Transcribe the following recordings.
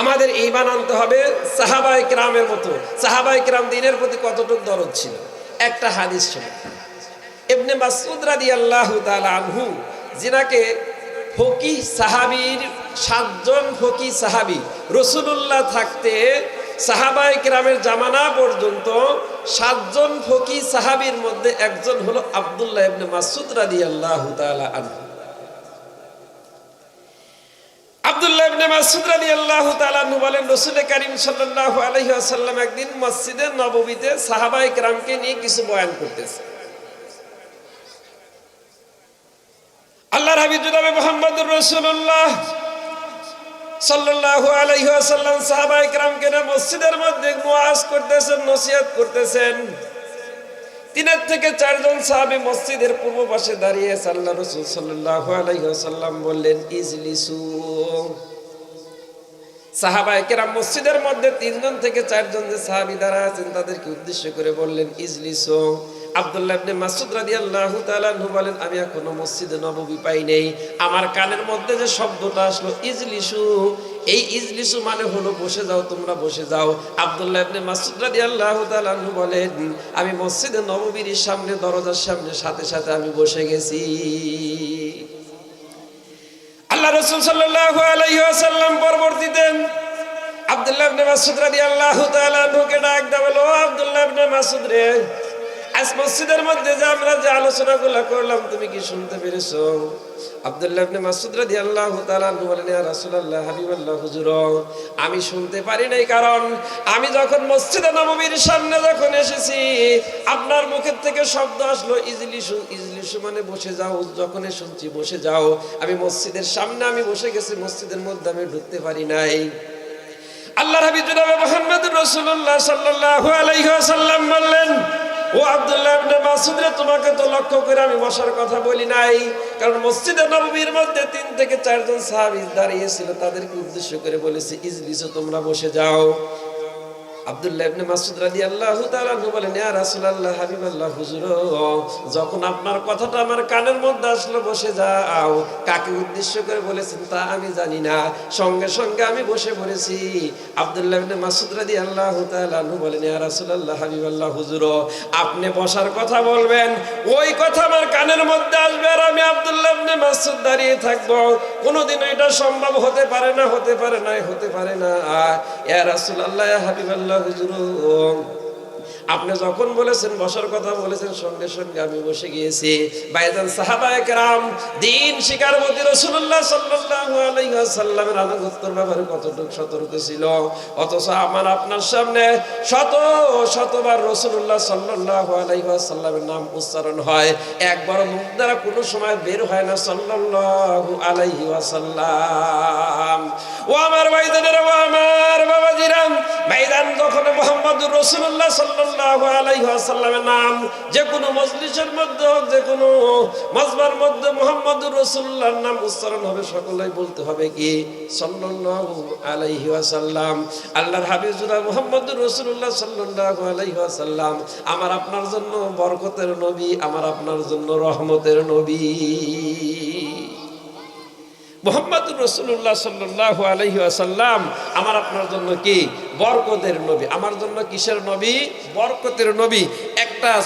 আমাদের ইমান আনতে হবে সাহাবাই ক্রামের মতো। সাহাবাই ক্রাম দিনের প্রতি কতটুকু দরদ ছিল? একটা হাদিস ছিল। এমনি মাসুদ রাদি আল্লাহ আনহু, যিনাকে ফকি সাহাবির, সাতজন ফকি সাহাবি রসুল্লাহ থাকতে সাহাবাই গ্রামের জামানা পর্যন্ত সাতজন ফকি সাহাবির মধ্যে একজন হলো আবদুল্লাহ ইবনে মাসুদ রাদি আল্লাহ আনহু। আব্দুল্লাহ ইবনে রাদিয়াল্লাহু তাআলা আনহু বলেন রাসূল করিম একদিন মসজিদে নববীতে সাহাবায়ে কেরামকে নিয়ে কিছু বয়ান করতেছে। আল্লাহর হাবিব জনাবে মুহাম্মদুর রাসূলুল্লাহ সাল্লাল্লাহু আলাইহি ওয়াসাল্লাম সাহাবায়ে কেরামকে মসজিদের মধ্যে ওয়াজ করতেছেন, নসিহত করতেছেন। তিনের থেকে চারজন সাহাবি মসজিদের পূর্ব পাশে দাঁড়িয়ে আল্লাহ রসুল সাল্লাহ আলাইসাল্লাম বললেন, ইজলিসু। সাহাবায় কেরাম মসজিদের মধ্যে তিনজন থেকে চারজন যে সাহাবি দাঁড়া আছেন, তাদেরকে উদ্দেশ্য করে বললেন, ইজলিসু। আব্দুল্লাহ মাসুদ রাদিয়াল্লাহু তাআলা আনহু বলেন, আমি এখনও মসজিদে নববী পাই নেই। আমার কানের মধ্যে যে শব্দটা আসলো, ইজলিসু। এই ইজলিসু মানে হলো বসে যাও, তোমরা বসে যাও। আব্দুল্লাহ ইবনে মাসুদ রাদিয়াল্লাহু তাআলা বলেন, আমি মসজিদে নববীর সামনে, দরজার সামনে, সাথে সাথে আমি বসে গেছি। আল্লাহ রাসূল সাল্লাল্লাহু আলাইহি ওয়াসাল্লাম পরবর্তীতে আব্দুল্লাহ ইবনে মাসুদ রাদিয়াল্লাহু তাআলা আনহুকে ডাক দাও বলো আব্দুল্লাহ ইবনে মাসুদ রে আজ মসজিদের মধ্যে যে আমরা যে আলোচনাগুলো করলাম, তুমি কি শুনতে পেরেছ? আব্দুল্লাহ ইবনে মাসউদ রাদিয়াল্লাহু তাআলা বলেন, ইয়া রাসূলুল্লাহ, হাবিবাল্লাহ, হুজুর, আমি শুনতে পারি নাই, কারণ আমি যখন মসজিদে নববীর সামনে যখন এসেছি, আপনার মুখের থেকে শব্দ আসলো ইজলিসু ইজলিসু মানে বসে যাও যখনই শুনছি, বসে যাও। আমি মসজিদের সামনে আমি বসে গেছি, মসজিদের মধ্যে আমি ঢুকতে পারি নাই। আল্লাহ হাবিব জনাবে মুহাম্মদুর রাসূলুল্লাহ সাল্লাল্লাহু আলাইহি ওয়াসাল্লাম বললেন ও আব্দুল্লাহ ইবনে মাসউদ রে তোমাকে তো লক্ষ্য করে আমি বসার কথা বলি নাই। কারণ মসজিদে নববীর মধ্যে তিন থেকে চারজন সাহাবী দাঁড়িয়ে ছিল তাদেরকে উদ্দেশ্য করে বলেছে ইজলিসে তোমরা বসে যাও। আব্দুল্লাহ মাসউদ রাদিয়াল্লাহু তাআলা আনহু বলেন, ইয়া রাসূলুল্লাহ হুজুর, যখন আপনার কথাটা আমার কানের মধ্যে আসলো, বসে যাও। কাকে উদ্দেশ্য করে বলেছেন, তা আমি জানি না। সঙ্গে সঙ্গে আমি বসে পড়েছি। আব্দুল্লাহ ইবনে মাসউদ রাদিয়াল্লাহু তাআলা বলেন, ইয়া রাসূলুল্লাহ, হাবিবাল্লাহ, হুজুর, আপনি বসার কথা বলবেন। ওই কথা আমার কানের মধ্যে আসবে আর আমি আব্দুল্লাহ ইবনে মাসউদ দাঁড়িয়ে থাকব। কোনোদিন এটা সম্ভব হতে পারে না, হতে পারে না, হতে পারে না। ইয়া রাসূলুল্লাহ, ইয়া হাবিবাল্লাহ হুজুর। আপনি যখন বলেছেন, বসার কথা বলেছেন, সঙ্গে সঙ্গে আমি বসে গিয়েছি। বাইজান সাহাবায়ে কেরাম দিন শিকার মধ্যে রাসূলুল্লাহ সাল্লাল্লাহু আলাইহি ওয়াসাল্লামের আনুগত্যের ব্যাপারে কতটুকু সতর্ক ছিল? অথচ আমার আপনার সামনে শত, শতবার রাসূলুল্লাহ সাল্লাল্লাহু আলাইহি ওয়াসাল্লামের নাম উচ্চারণ হয়। একবার মুখ দ্বারা কোনো সময় বের হয় না, সাল্লাল্লাহু আলাইহি ওয়াসাল্লাম। ও আমার ভাইজানেরা ও আমার বাবাজিরাম ভাইজান যখন মোহাম্মদুর রসুল্লাহ সাল্লাল্লাহু আমার আপনার জন্য বরকতের নবী আমার আপনার জন্য রহমতের নবী। মোহাম্মদুর রসুল্লাহ সাল্লাহ আলহি আসাল্লাম আমার আপনার জন্য কি? বরকতের নবী। আমার জন্য কিসের নবী? বরকতের নবী। একটা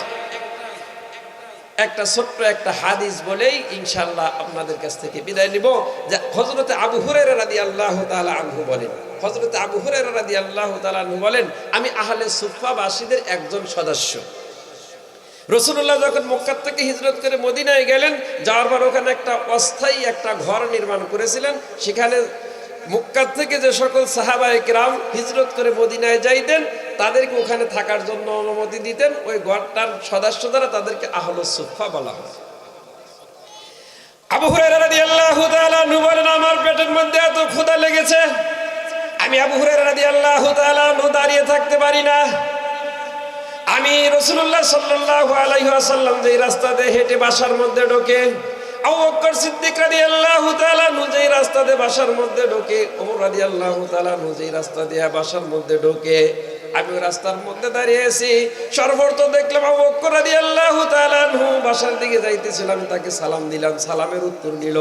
একটা ছোট্ট একটা হাদিস বলেই ইনশাল্লাহ আপনাদের কাছ থেকে বিদায় নিব, যে হজরতে আবু হুরের রাদি আল্লাহ তালা আনহু বলেন। হজরতে আবু হুরের রাদি আল্লাহ তালা আনহু বলেন, আমি আহলে সুফাবাসীদের একজন সদস্য। রসুল্লাহ যখন মক্কার থেকে হিজরত করে মদিনায় গেলেন, যাওয়ার পর ওখানে একটা অস্থায়ী একটা ঘর নির্মাণ করেছিলেন। সেখানে মক্কার থেকে যে সকল সাহাবায় গ্রাম হিজরত করে মদিনায় যাইতেন, তাদেরকে ওখানে থাকার জন্য অনুমতি দিতেন। ওই ঘরটার সদস্য দ্বারা তাদেরকে আহল সুফা বলা হয়। আবু নু বলেন, আমার পেটের মধ্যে এত ক্ষুধা লেগেছে। আমি আবু হুরায়রা তাআলা দাঁড়িয়ে থাকতে পারি না। আমি রসুল্লাহ সাল্লাহ আলাইসাল্লাম যে রাস্তা দিয়ে হেঁটে বাসার মধ্যে ঢোকে সিদ্দিক দিয়ে বাসার মধ্যে ঢোকে আল্লাহ রাস্তা দিয়ে বাসার মধ্যে ঢোকে। আমি রাস্তার মধ্যে দাঁড়িয়েছি সর্বপ্রথম দেখলাম রাদিয়াল্লাহু তাআলা বাসার দিকে যাইতেছিলাম, তাকে সালাম দিলাম। সালামের উত্তর নিল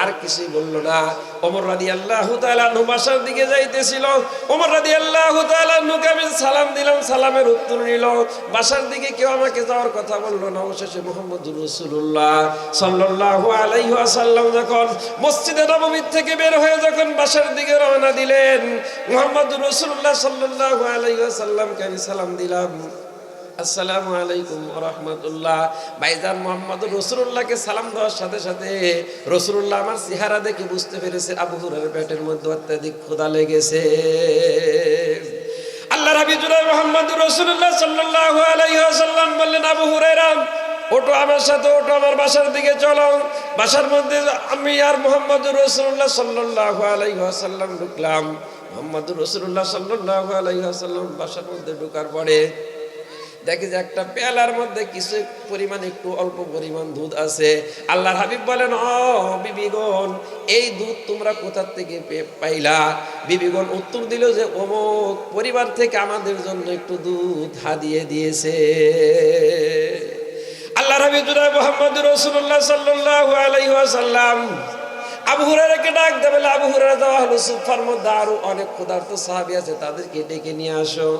আর কিছুই বলল না। ওমর রাদিয়াল্লাহু তাআলা আনহু বাসার দিকে যাইতেছিল। ওমর রাদিয়াল্লাহু তাআলা আনহুকে আমি সালাম দিলাম, সালামের উত্তর নিল বাসার দিকে কেউ আমাকে যাওয়ার কথা বলল না। অবশেষে মোহাম্মদুর রাসূলুল্লাহ সাল্লাল্লাহু আলাইহি ওয়াসাল্লাম যখন মসজিদে নববী থেকে বের হয়ে যখন বাসার দিকে রওনা দিলেন, মোহাম্মদুর রাসূলুল্লাহ সাল্লাল্লাহু আলাইহি ওয়াসাল্লামকে আমি সালাম দিলাম। আসসালামু আলাইকুম রহমতুল্লাহ। ভাইজান মোহাম্মদ রসুল্লাহকে সালাম দেওয়ার সাথে সাথে রসুল্লাহ আমার চেহারা দেখে বুঝতে পেরেছে, আবু হুরের পেটের মধ্যে অত্যাধিক ক্ষুধা লেগেছে। আল্লাহ মোহাম্মদ রসুল্লাহ বললেন, আবু ওটো আমার সাথে ওটো আমার বাসার দিকে চলো। বাসার মধ্যে আমি আর মোহাম্মদ রসুল্লাহ সাল্লাল্লাহু আলাইহি ওয়াসাল্লাম ঢুকলাম। মোহাম্মদ রসুল্লাহ সাল্লাল্লাহু আলাইহি বাসার মধ্যে ঢুকার পরে দেখি যে একটা পেয়ালার মধ্যে কিছু পরিমাণ একটু অল্প পরিমাণ দুধ আছে। আল্লাহর হাবিব বলেন, ও বিবিগণ, এই দুধ তোমরা কোথার থেকে পাইলা? বিবিগণ উত্তর দিল যে, অমুক পরিবার থেকে আমাদের জন্য একটু দুধ হাদিয়ে দিয়েছে। আল্লাহ হাবিব মোহাম্মদ রসুল্লাহ সাল্লাল্লাহু আলাইহি ওয়াসাল্লাম আবু হুরারাকে ডাক দেবে আবু হুরারা দেওয়া হলো সুফার মধ্যে আরও অনেক ক্ষুধার্ত সাহাবি আছে, তাদেরকে ডেকে নিয়ে আসো।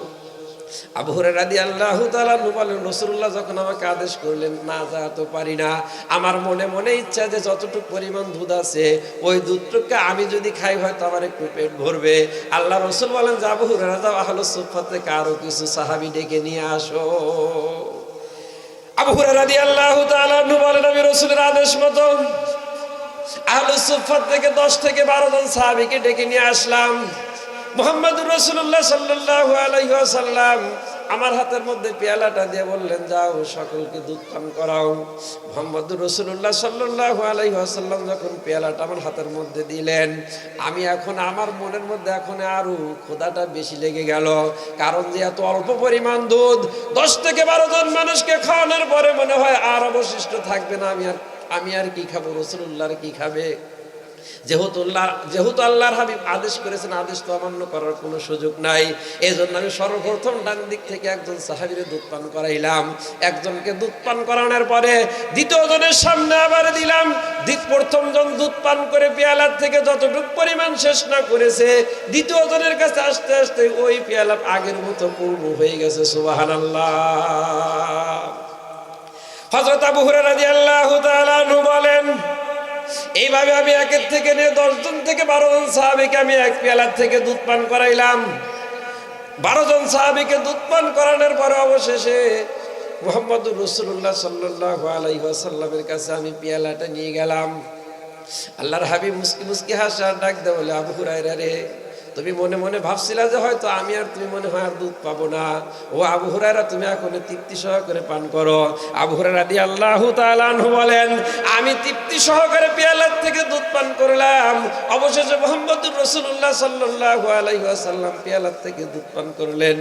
আবু হুরায়রা রাদিয়াল্লাহু তাআলা বলেন রাসূলুল্লাহ যখন আমাকে আদেশ করলেন, না যা তো পারি না। আমার মনে মনে ইচ্ছা যে যতটুকু পরিমাণ দুধ আছে, ওই দুধটুকু আমি যদি খাই, হয়তো আমার একটু পেট ভরবে। আল্লাহ রসুল বলেন যে, আবু হুরায়রা, যাও আহলে সুফা থেকে আরও কিছু সাহাবি ডেকে নিয়ে আসো। আবু হুরায়রা রাদিয়াল্লাহু তাআলা বলেন, আমি রাসূলের আদেশ মতো আহলে সুফার থেকে 10 থেকে 12 জন সাহাবীকে ডেকে নিয়ে আসলাম। মোহাম্মদুর রসুল্লাহ সাল্লাল্লাহু আলাইহি ওয়াসাল্লাম আমার হাতের মধ্যে পেয়ালাটা দিয়ে বললেন, যাও, সকলকে দুধ পান করাও। মোহাম্মদুর রসুল্লাহ সাল্লাল্লাহু আলাইহি ওয়াসাল্লাম যখন পেয়ালাটা আমার হাতের মধ্যে দিলেন, আমি এখন, আমার মনের মধ্যে এখন আরও ক্ষুধাটা বেশি লেগে গেল। কারণ যে এত অল্প পরিমাণ দুধ, দশ থেকে বারো জন মানুষকে খাওয়ানোর পরে মনে হয় আর অবশিষ্ট থাকবে না, আমি আর আমি আর কি খাব? রসুল্লাহ আর কি খাবে? যেহেতু যেহেতু আল্লাহর হাবিব আদেশ করেছেন, আদেশ তো অমান্য করার কোনো সুযোগ নাই। এই জন্য আমি সর্বপ্রথম ডান দিক থেকে একজন সাহাবিরে দুধ পান করাইলাম। একজনকে দুধ পান করানোর পরে দ্বিতীয় জনের সামনে আবার দিলাম। প্রথম জন দুধ পান করে পেয়ালার থেকে যতটুকু পরিমাণ শেষ না করেছে, দ্বিতীয় জনের কাছে আস্তে আস্তে ওই পেয়ালা আগের মতো পূর্ণ হয়ে গেছে সুবাহান আল্লাহ হজরত আবু তাআলা আনহু বলেন, এইভাবে আমি একের থেকে নিয়ে দশজন থেকে বারো জন সাহাবিকে আমি এক পেয়ালার থেকে দুধ পান করাইলাম। বারো জন সাহাবিকে দুধ পান করানোর পরে অবশেষে মোহাম্মদ রসুল্লাহ সাল্লাহ আলাইসাল্লামের কাছে আমি পেয়ালাটা নিয়ে গেলাম। আল্লাহর হাবি মুসকি মুসকি হাসার ডাক দে বলে আবু হুরায়রা রে তুমি মনে মনে ভাবছিলা যে হয়তো আমি আর তুমি মনে হয় আর দুধ পাবো না। ও আবু হুরায়রা, তুমি এখন তৃপ্তি সহকারে পান করো। আবু হুরায়রা দিয়ে আল্লাহ বলেন, আমি তৃপ্তি সহকারে পেয়ালার থেকে দুধ পান করলাম। অবশেষে মোহাম্মদুর রসুল্লাহ সাল্লাহ আলাইহি ওয়াসাল্লাম পেয়ালার থেকে দুধ পান করলেন।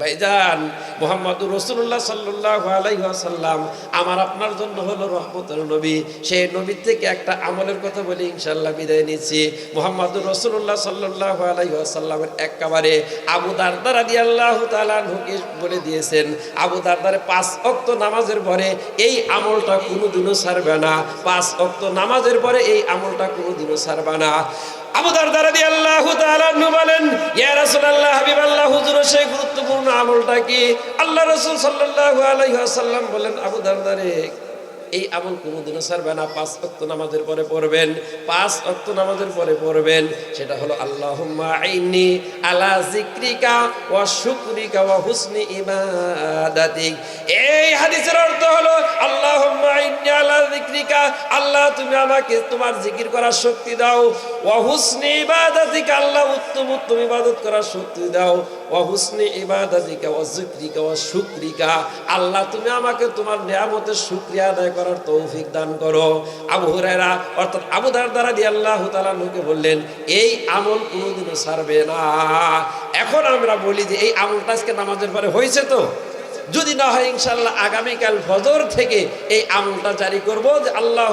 ভাইজান, মোহাম্মদুর রসুল্লাহ সাল্লাহ আলাইসাল্লাম আমার আপনার জন্য হলো রহমতের নবী। সেই নবীর থেকে একটা আমলের কথা বলে ইনশাল্লাহ বিদায় নিচ্ছি। মোহাম্মদুর রসুল্লাহ সাল্লাহ আলাইসাল্লামের একেবারে আবু দারদার আদি আল্লাহ তালুকে বলে দিয়েছেন, আবু দারদারে পাঁচ অক্ত নামাজের পরে এই আমলটা কোনোদিনও ছাড়বে না। পাঁচ অক্ত নামাজের পরে এই আমলটা কোনোদিনও ছাড়বে না। আল্লাহ হুজুর গুরুত্বপূর্ণ আমলটা কি? আল্লাহ রসুল আলাইহি ওয়াসাল্লাম বলেন আবু দারদারে এই আমল কোনোদিনও ছাড়বে না, পাঁচ অক্ত নামাজের পরে পড়বেন, পাঁচ অক্ত নামাজের পরে পড়বেন, সেটা হলো আইনি আলা জিক্রিকা ওয়া শুকরিকা ওয়া হুসনি ইবাদাতিক। এই হাদিসের অর্থ হলো আল্লাহুম্মা আইনি আলা জিক্রিকা আল্লাহ তুমি আমাকে তোমার জিকির করার শক্তি দাও, ওয়া হুসনি ইবাদাতিক, আল্লাহ উত্তম উত্তম ইবাদত করার শক্তি দাও। ওয়া হুসনি ইবাদাতিকা ওয়া জিক্রিকা ওয়া শুকরিকা। আল্লাহ, তুমি আমাকে তোমার নিয়ামতের শুক্রিয়া আদায় করার তৌফিক দান করো। আবু হুরায়রা, অর্থাৎ আবুদার দ্বারা দিয়ে আল্লাহ তাআলাকে বললেন, এই আমল কোনোদিনও সারবে না। এখন আমরা বলি যে, এই আমলটা আজকে নামাজের পরে হয়েছে তো? যদি না হয় ইনশাল্লাহ আগামীকাল ফজর থেকে এই আমলটা জারি করব যে আল্লাহ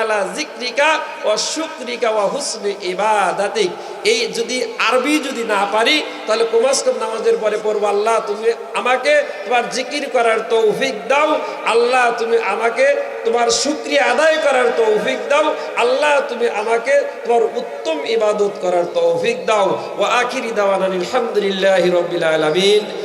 আলা জিক্রিকা ও শুক্রিকা ও হুসনি ইবাদাতিক। এই যদি আরবি যদি না পারি, তাহলে কমাস কম নামাজের পরে পড়ব, আল্লাহ তুমি আমাকে তোমার জিকির করার তৌফিক দাও, আল্লাহ তুমি আমাকে তোমার শুক্রিয়া আদায় করার তৌফিক দাও, আল্লাহ তুমি আমাকে তোমার উত্তম ইবাদত করার তৌফিক দাও। ও আখিরি দাওয়ান আলহামদুলিল্লাহ রবিল আলমিন।